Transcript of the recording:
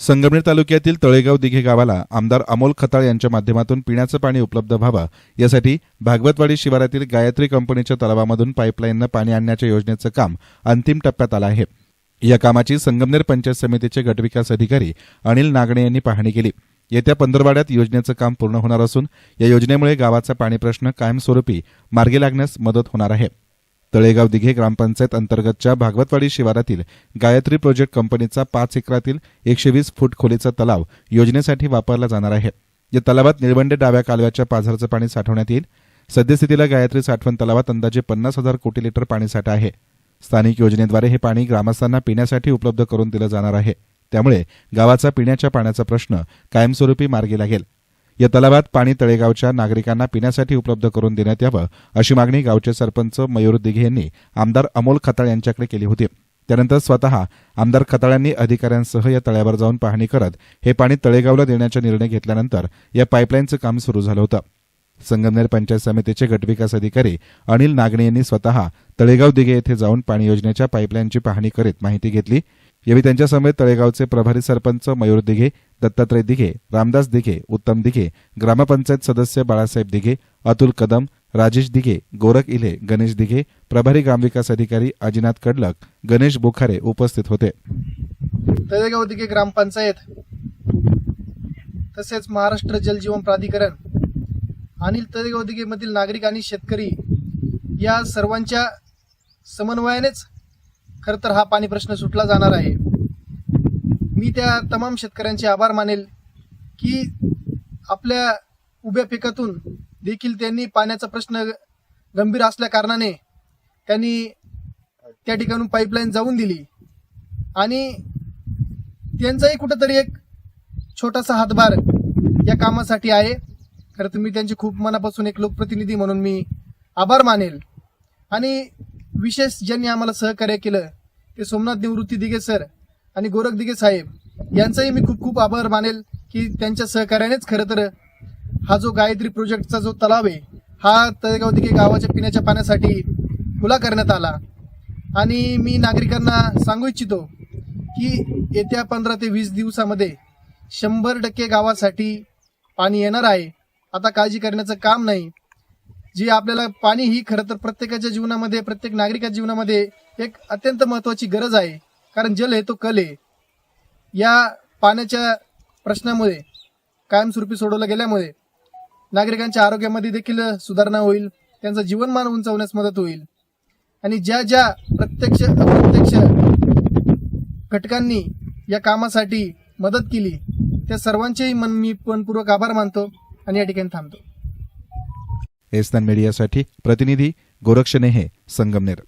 संगमनेर तालुक्यातील तळेगाव दिघे गावाला आमदार अमोल खताळ यांच्या माध्यमातून पिण्याचं पाणी उपलब्ध व्हावं यासाठी भागवतवाडी शिवारातील गायत्री कंपनीच्या तलावामधून पाईपलाईननं पाणी आणण्याच्या योजनेचं काम अंतिम टप्प्यात आलं आहे. या कामाची संगमनेर पंचायत समितीचे गटविकास अधिकारी अनिल नागणे यांनी पाहणी केली. येत्या पंधरवाड्यात योजनेचं काम पूर्ण होणार असून या योजनेमुळे गावाचा पाणी प्रश्न कायमस्वरूपी मार्गी लागण्यास मदत होणार आहे. तळेगाव दिघे ग्रामपंचायत अंतर्गतच्या भागवतवाडी शिवारातील गायत्री प्रोजेक्ट कंपनीचा पाच एकरातील एकशे वीस फूट खोलीचा तलाव योजनेसाठी वापरला जाणार आहे. या तलावात निळवंडे डाव्या कालव्याच्या पाझरचं पाणी साठवण्यात येईल. सद्यस्थितीला गायत्री साठवण तलावात अंदाजे पन्नास हजार कोटी लिटर पाणीसाठा आहे. स्थानिक योजनेद्वारे हे पाणी ग्रामस्थांना पिण्यासाठी उपलब्ध करून दिलं जाणार आहे. त्यामुळे गावाचा पिण्याच्या पाण्याचा प्रश्न कायमस्वरूपी मार्गी लागेल. या तलावात पाणी तळेगावच्या नागरिकांना पिण्यासाठी उपलब्ध करून देण्यात यावं अशी मागणी गावचे सरपंच मयूर दिघे यांनी आमदार अमोल खताळ यांच्याकडे केली होती. त्यानंतर स्वतः आमदार खताळांनी अधिकाऱ्यांसह या तळ्यावर जाऊन पाहणी करत हे पाणी तळेगावला देण्याचा निर्णय घेतल्यानंतर या पाईपलाईनचं काम सुरू झालं होतं. संगमनेर पंचायत समितीचे गटविकास अधिकारी अनिल नागणे यांनी स्वतः तळेगाव दिघे येथे जाऊन पाणी योजनेच्या पाईपलाईनची पाहणी करीत माहिती घेतली. यावेळी त्यांच्यासमवेत तळेगावचे प्रभारी सरपंच मयूर दिघे दत्तात्रय दिघे रामदास दिघे उत्तम दिघे ग्रामपंचायत सदस्य बाळासाहेब दिघे अतुल कदम राजेश दिघे गोरख इले गणेश दिघे प्रभारी ग्रामविकास अधिकारी अजिनाथ कडलक गणेश बोखारे उपस्थित होते. तळेगाव दिघे ग्रामपंचायत तसेच महाराष्ट्र जलजीवन प्राधिकरण आणि तळेगाव दिघेमधील नागरिक आणि शेतकरी या सर्वांच्या समन्वयानेच खरं तर हा पाणी प्रश्न सुटला जाणार आहे. मी त्या तमाम शेतकऱ्यांचे आभार मानेल की आपल्या उभ्या पिकातून देखील त्यांनी पाण्याचा प्रश्न गंभीर असल्या कारणाने त्यांनी त्या ठिकाणून पाईपलाईन जाऊन दिली. आणि त्यांचाही कुठंतरी एक छोटासा हातभार या कामासाठी आहे. खरं तर मी त्यांचे खूप मनापासून एक लोकप्रतिनिधी म्हणून मी आभार मानेल. आणि विशेष ज्यांनी आम्हाला सहकार्य केलं ते सोमनाथ निवृत्ती दिघे सर आणि गोरख दिघे साहेब यांचाही मी खूप खूप आभार मानेल की त्यांच्या सहकार्यानेच खरं तर हा जो गायत्री प्रोजेक्टचा जो तलाव आहे हा तळेगाव दिघे गावाच्या पिण्याच्या पाण्यासाठी खुला करण्यात आला. आणि मी नागरिकांना सांगू इच्छितो की येत्या पंधरा ते वीस दिवसामध्ये शंभर टक्के गावासाठी पाणी येणार आहे. आता काळजी करण्याचं काम नाही. जी आपल्याला पाणी ही खरं तर प्रत्येकाच्या जीवनामध्ये प्रत्येक नागरिकाच्या जीवनामध्ये एक अत्यंत महत्त्वाची गरज आहे. कारण जल हे तो कल आहे. या पाण्याच्या प्रश्नामुळे कायमस्वरूपी सोडवलं गेल्यामुळे नागरिकांच्या आरोग्यामध्ये देखील सुधारणा होईल त्यांचं जीवनमान उंचावण्यास मदत होईल. आणि ज्या ज्या प्रत्यक्ष अप्रत्यक्ष घटकांनी या कामासाठी मदत केली त्या सर्वांचेही मन मी मनपूर्वक आभार मानतो आणि या ठिकाणी थांबतो. एसनान मीडियासाठी प्रतिनिधी गोरक्षनेहे संगमनेर.